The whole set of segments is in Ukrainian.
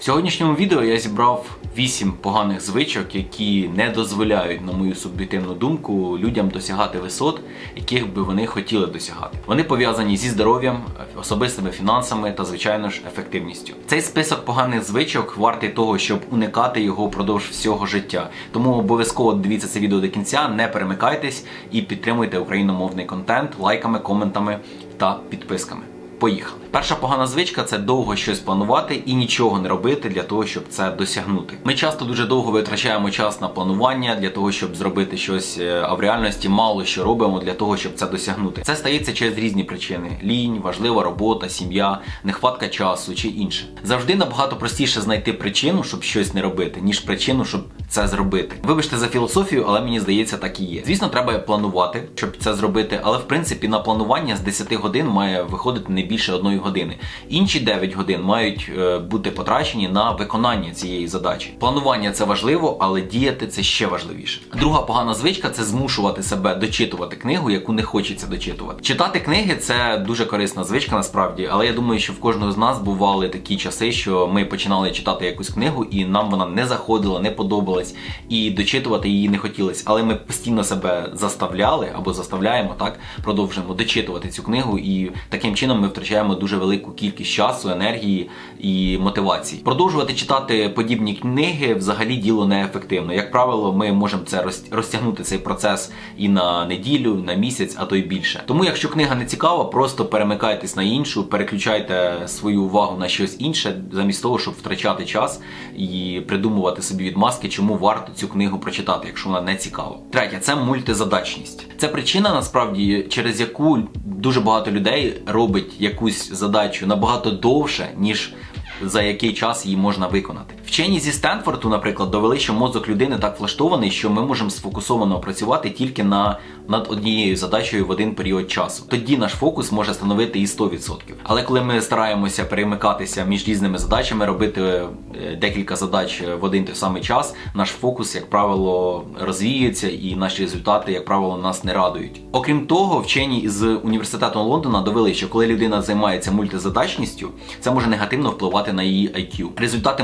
В сьогоднішньому відео я зібрав 8 поганих звичок, які не дозволяють, на мою суб'єктивну думку, людям досягати висот, яких би вони хотіли досягати. Вони пов'язані зі здоров'ям, особистими фінансами та, звичайно ж, ефективністю. Цей список поганих звичок вартий того, щоб уникати його впродовж всього життя. Тому обов'язково дивіться це відео до кінця, не перемикайтесь і підтримуйте україномовний контент лайками, коментами та підписками. Поїхали. Перша погана звичка це довго щось планувати і нічого не робити для того, щоб це досягнути. Ми часто дуже довго витрачаємо час на планування для того, щоб зробити щось, е, а в реальності мало що робимо для того, щоб це досягнути. Це стається через різні причини: лінь, важлива робота, сім'я, нехватка часу чи інше. Завжди набагато простіше знайти причину, щоб щось не робити, ніж причину, щоб це зробити. Вибачте за філософію, але мені здається, так і є. Звісно, треба планувати, щоб це зробити, але в принципі на планування з 10 годин має виходити не більше одної години. Інші 9 годин мають е, бути потрачені на виконання цієї задачі. Планування це важливо, але діяти це ще важливіше. Друга погана звичка це змушувати себе дочитувати книгу, яку не хочеться дочитувати. Читати книги це дуже корисна звичка насправді, але я думаю, що в кожного з нас бували такі часи, що ми починали читати якусь книгу, і нам вона не заходила, не подобалась, і дочитувати її не хотілося. Але ми постійно себе заставляли або заставляємо так, продовжуємо дочитувати цю книгу, і таким чином ми втрачаємо дуже велику кількість часу, енергії і мотивації. Продовжувати читати подібні книги взагалі діло неефективно. Як правило, ми можемо це розтягнути цей процес і на неділю, на місяць, а то й більше. Тому, якщо книга не цікава, просто перемикайтесь на іншу, переключайте свою увагу на щось інше, замість того, щоб втрачати час і придумувати собі відмазки, чому варто цю книгу прочитати, якщо вона не цікава. Третє це мультизадачність. Це причина насправді, через яку дуже багато людей робить якусь задачу набагато довше, ніж за який час її можна виконати. Вчені зі Стенфорду, наприклад, довели, що мозок людини так влаштований, що ми можемо сфокусовано працювати тільки на над однією задачею в один період часу. Тоді наш фокус може становити і 100%. Але коли ми стараємося перемикатися між різними задачами, робити е, декілька задач в один той самий час, наш фокус, як правило, розвіюється, і наші результати, як правило, нас не радують. Окрім того, вчені з університету Лондона довели, що коли людина займається мультизадачністю, це може негативно впливати на її IQ. Результати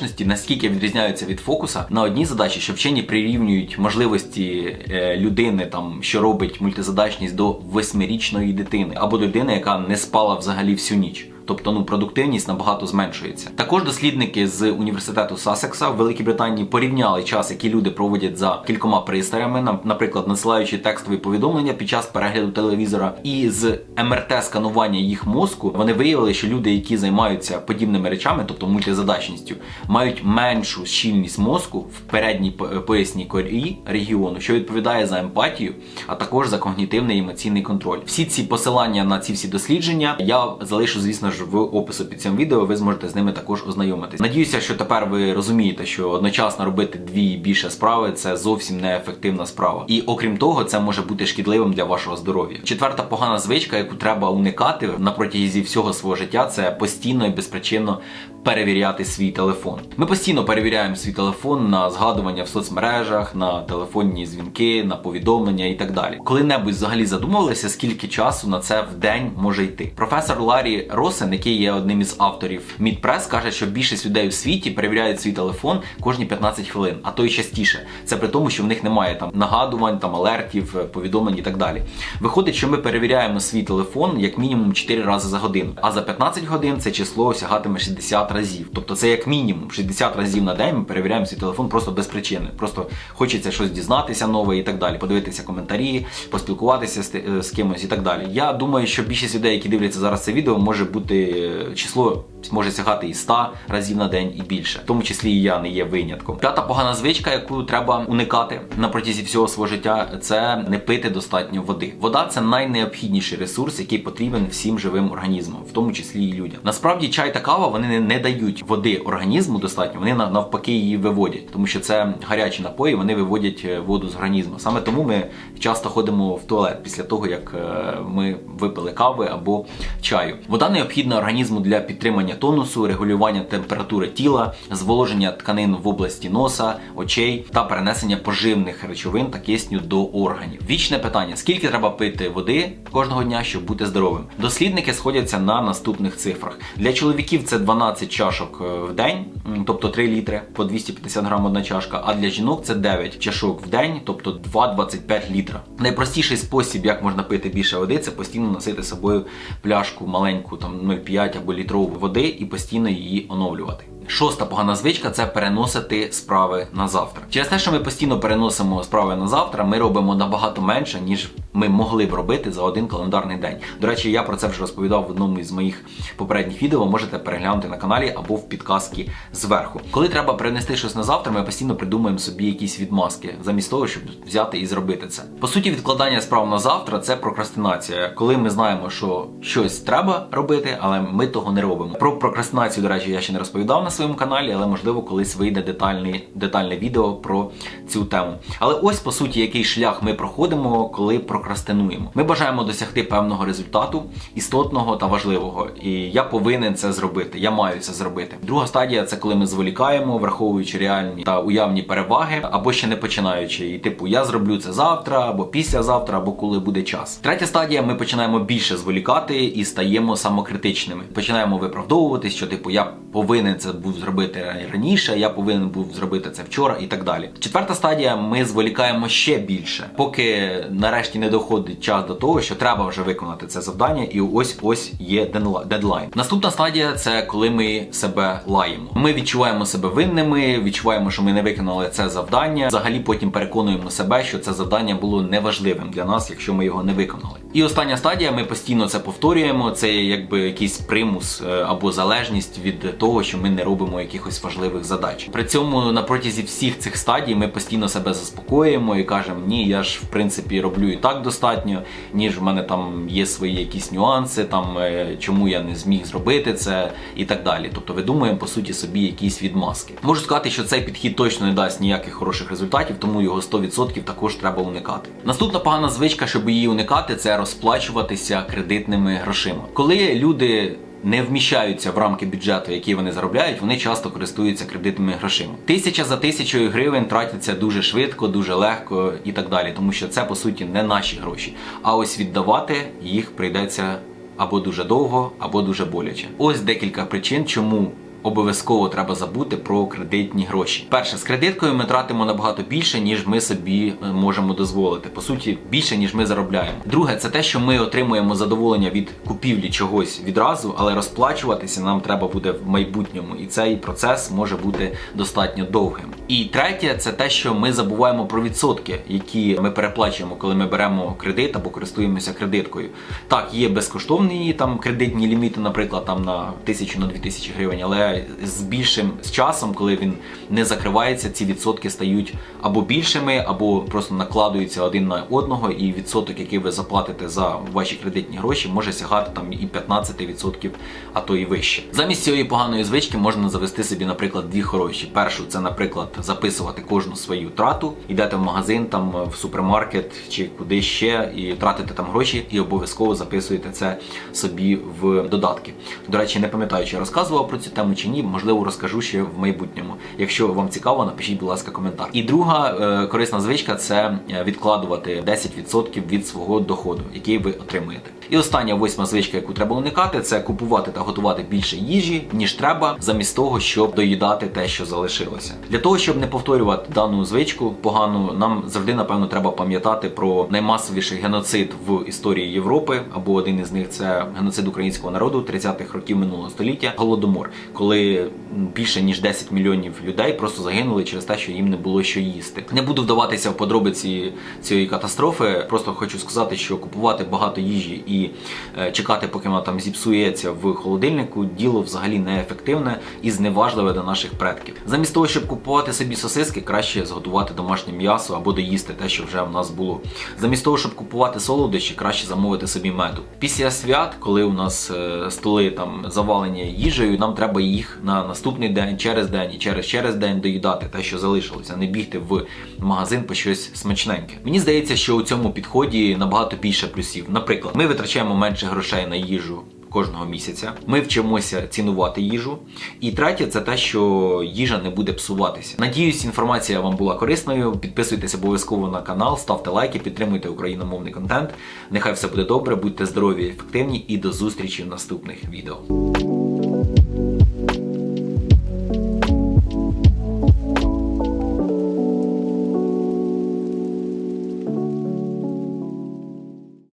мультизадачності наскільки відрізняються від фокуса на одній задачі, що вчені прирівнюють можливості е, людини, там що робить мультизадачність до восьмирічної дитини або людини, яка не спала взагалі всю ніч. Тобто ну продуктивність набагато зменшується. Також дослідники з університету Сассекса в Великій Британії порівняли час, який люди проводять за кількома пристроями, наприклад, надсилаючи текстові повідомлення під час перегляду телевізора, і з МРТ сканування їх мозку вони виявили, що люди, які займаються подібними речами, тобто мультизадачністю, мають меншу щільність мозку в передній поясній корі регіону, що відповідає за емпатію, а також за когнітивний емоційний контроль. Всі ці посилання на ці всі дослідження я залишу, звісно ж, в опису під цим відео. Ви зможете з ними також ознайомитись. Надіюся, що тепер ви розумієте, що одночасно робити дві і більше справи це зовсім неефективна справа. І окрім того, це може бути шкідливим для вашого здоров'я. Четверта погана звичка, яку треба уникати на протязі всього свого життя, це постійно і безпричинно перевіряти свій телефон. Ми постійно перевіряємо свій телефон на згадування в соцмережах, на телефонні дзвінки, на повідомлення і так далі. Коли-небудь взагалі задумувалися, скільки часу на це в день може йти. Професор Ларі Росен, який є одним із авторів Мідпрес, каже, що більшість людей у світі перевіряють свій телефон кожні 15 хвилин, а то й частіше. Це при тому, що в них немає там нагадувань, там алертів, е, повідомлень і так далі. Виходить, що ми перевіряємо свій телефон як мінімум 4 рази за годину, а за 15 годин це число осягатиме 60 разів. Тобто це як мінімум 60 разів на день ми перевіряємо свій телефон просто без причини. Просто хочеться щось дізнатися нове і так далі, подивитися коментарі, поспілкуватися з, е, з кимось і так далі. Я думаю, що більшість людей, які дивляться зараз це відео, може бути е, число може сягати і 100 разів на день і більше, в тому числі і я не є винятком. П'ята погана звичка, яку треба уникати на протязі всього свого життя, це не пити достатньо води. Вода це найнеобхідніший ресурс, який потрібен всім живим організмам, в тому числі і людям. Насправді чай та кава вони не, не дають води організму достатньо, вони навпаки її виводять, тому що це гарячі напої, вони виводять е, воду з організму. Саме тому ми часто ходимо в туалет після того, як е, ми випили кави або чаю. Вода необхідна організму для підтримання тонусу, регулювання температури тіла, зволоження тканин в області носа, очей та перенесення поживних речовин та кисню до органів. Вічне питання: скільки треба пити води кожного дня, щоб бути здоровим? Дослідники сходяться на наступних цифрах. Для чоловіків це 12 12 чашок е, в день, тобто 3 літри по 250 грам одна чашка. А для жінок це 9 чашок в день, тобто 2,25 літра. Найпростіший спосіб, як можна пити більше води, це постійно носити з собою пляшку маленьку, там 0,5 або літрову води і постійно її оновлювати. Шоста погана звичка це переносити справи на завтра. Через те, що ми постійно переносимо справи на завтра, ми робимо набагато менше, ніж ми могли б робити за один календарний день. До речі, я про це вже розповідав в одному із моїх попередніх відео. Можете переглянути на каналі або в підказці зверху. Коли треба перенести щось на завтра, ми постійно придумуємо собі якісь відмазки, замість того, щоб взяти і зробити це. По суті, відкладання справ на завтра це прокрастинація, коли ми знаємо, що щось треба робити, але ми того не робимо. Про прокрастинацію, до речі, я ще не розповідав на своєму каналі, але можливо колись вийде детальний, детальне відео про цю тему. Але ось по суті, який шлях ми проходимо, коли прокрастинуємо. Ми бажаємо досягти певного результату, істотного та важливого. І я повинен це зробити. Я маю це зробити. Друга стадія це коли ми зволікаємо, враховуючи реальні та уявні переваги, або ще не починаючи. І типу, я зроблю це завтра, або післязавтра, або коли буде час. Третя стадія, ми починаємо більше зволікати і стаємо самокритичними. Починаємо виправдовуватись, що типу я повинен це був зробити раніше, я повинен був зробити це вчора і так далі. Четверта стадія, ми зволікаємо ще більше, поки нарешті не доходить час до того, що треба вже виконати це завдання, і ось ось є дедлайн. Наступна стадія це коли ми себе лаємо. Ми відчуваємо себе винними, відчуваємо, що ми не виконали це завдання. Взагалі потім переконуємо себе, що це завдання було неважливим для нас, якщо ми його не виконали. І остання стадія, ми постійно це повторюємо. Це якби якийсь примус е, або залежність від того, що ми не робимо якихось важливих задач. При цьому на протязі всіх цих стадій ми постійно себе заспокоюємо і кажемо, ні, я ж в принципі роблю і так достатньо, ніж в мене там є свої якісь нюанси, там е, чому я не зміг зробити це і так далі. Тобто видумуємо по суті собі якісь відмазки. Можу сказати, що цей підхід точно не дасть ніяких хороших результатів, тому його 100% також треба уникати. Наступна погана звичка, щоб її уникати, це розплачуватися кредитними грошима. Коли люди не вміщаються в рамки бюджету, які вони заробляють, вони часто користуються кредитними грошима. Тисяча за тисячою гривень тратяться дуже швидко, дуже легко і так далі, тому що це по суті не наші гроші. А ось віддавати їх прийдеться або дуже довго, або дуже боляче. Ось декілька причин, чому. Обов'язково треба забути про кредитні гроші. Перше, з кредиткою ми тратимо набагато більше, ніж ми собі е, можемо дозволити. По суті, більше ніж ми заробляємо. Друге, це те, що ми отримуємо задоволення від купівлі чогось відразу, але розплачуватися нам треба буде в майбутньому, і цей процес може бути достатньо довгим. І третє, це те, що ми забуваємо про відсотки, які ми переплачуємо, коли ми беремо кредит або користуємося кредиткою. Так, є безкоштовні там кредитні ліміти, наприклад, там на тисячу на дві тисячі гривень, але з більшим з часом, коли він не закривається, ці відсотки стають або більшими, або просто накладуються один на одного, і відсоток, який ви заплатите за ваші кредитні гроші, може сягати там і 15%, а то і вище. Замість цієї поганої звички можна завести собі, наприклад, дві хороші. Першу це, наприклад, записувати кожну свою трату, йдете в магазин, там в супермаркет чи куди ще, і тратите там гроші, і обов'язково записуєте це собі в додатки. До речі, не пам'ятаю, чи я розказував про цю тему чи ні, можливо, розкажу ще в майбутньому. Якщо вам цікаво, напишіть, будь ласка, коментар. І друга е, корисна звичка це е, відкладувати 10% від свого доходу, який ви отримуєте. І остання восьма звичка, яку треба уникати, це купувати та готувати більше їжі, ніж треба, замість того, щоб доїдати те, що залишилося. Для того, щоб не повторювати дану звичку погану, нам завжди напевно треба пам'ятати про наймасовіший геноцид в історії Європи, або один із них це геноцид українського народу 30-х років минулого століття, голодомор, коли більше ніж 10 мільйонів людей просто загинули через те, що їм не було що їсти. Не буду вдаватися в подробиці цієї катастрофи. Просто хочу сказати, що купувати багато їжі і е, чекати, поки вона там зіпсується в холодильнику, діло взагалі неефективне і зневажливе до наших предків. Замість того, щоб купувати собі сосиски, краще зготувати домашнє м'ясо або доїсти те, що вже в нас було. Замість того, щоб купувати солодощі, краще замовити собі меду. Після свят, коли у нас е, столи там завалені їжею, нам треба їх на наступний день, через день і через через день доїдати те, що залишилося, не бігти в магазин по щось смачненьке. Мені здається, що у цьому підході набагато більше плюсів. Наприклад, ми витрачаємо менше грошей на їжу. Кожного місяця ми вчимося цінувати їжу. І третє, це те, що їжа не буде псуватися. Надіюсь, інформація вам була корисною. Підписуйтесь обов'язково на канал, ставте лайки, підтримуйте україномовний контент. Нехай все буде добре, будьте здорові, ефективні і до зустрічі в наступних відео.